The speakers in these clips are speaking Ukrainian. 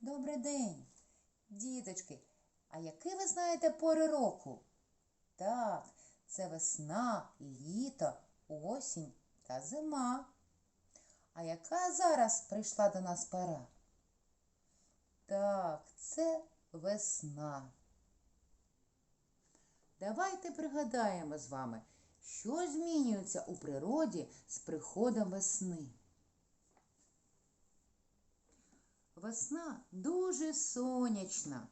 Добрий день, діточки. А які ви знаєте пори року? Так, це весна, літо, осінь та зима. А яка зараз прийшла до нас пора? Так, це весна. Давайте пригадаємо з вами, що змінюється у природі з приходом весни. Весна дуже сонячна.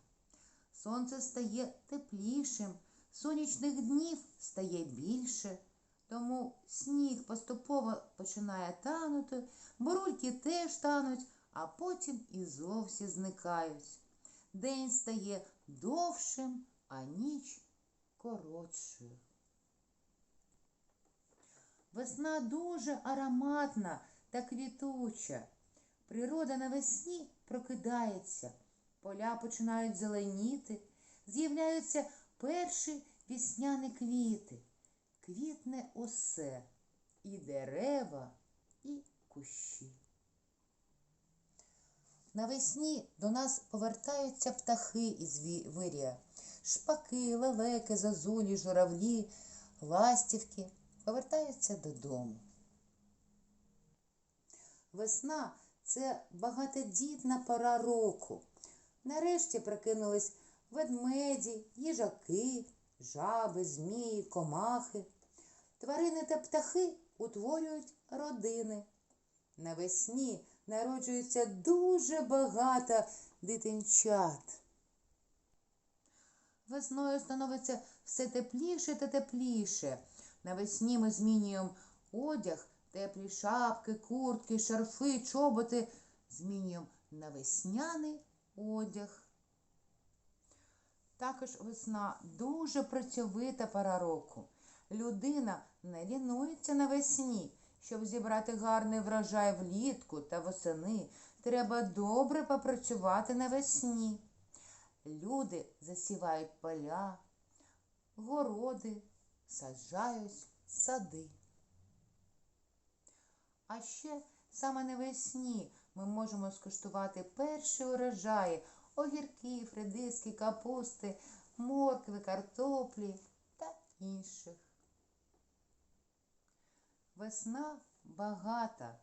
Сонце стає теплішим, сонячних днів стає більше, тому сніг поступово починає танути, бурульки теж тануть, а потім і зовсім зникають. День стає довшим, а ніч коротшою. Весна дуже ароматна та квітуча. Природа навесні прокидається, поля починають зеленіти, з'являються перші вісняні квіти. Квітне усе і дерева, і кущі. Навесні до нас повертаються птахи із вирія. Шпаки, лелеки, зозулі, журавлі, ластівки повертаються додому. Весна це багатодітна пора року. Нарешті прокинулись ведмеді, їжаки, жаби, змії, комахи. Тварини та птахи утворюють родини. Навесні народжується дуже багато дитинчат. Весною становиться все тепліше та тепліше. Навесні ми змінюємо одяг, теплі шапки, куртки, шарфи, чоботи. Змінюємо на весняний одяг. Також весна дуже працьовита пора року. Людина не лінується навесні. Щоб зібрати гарний врожай влітку та восени, треба добре попрацювати навесні. Люди засівають поля, городи, саджають сади. А ще саме навесні ми можемо скуштувати перші урожаї огірків, редиски, капусти, моркви, картоплі та інших. Весна багата,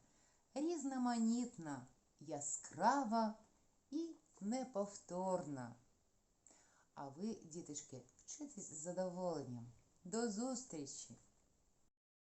різноманітна, яскрава і неповторна. А ви, діточки, вчитесь з задоволенням. До зустрічі!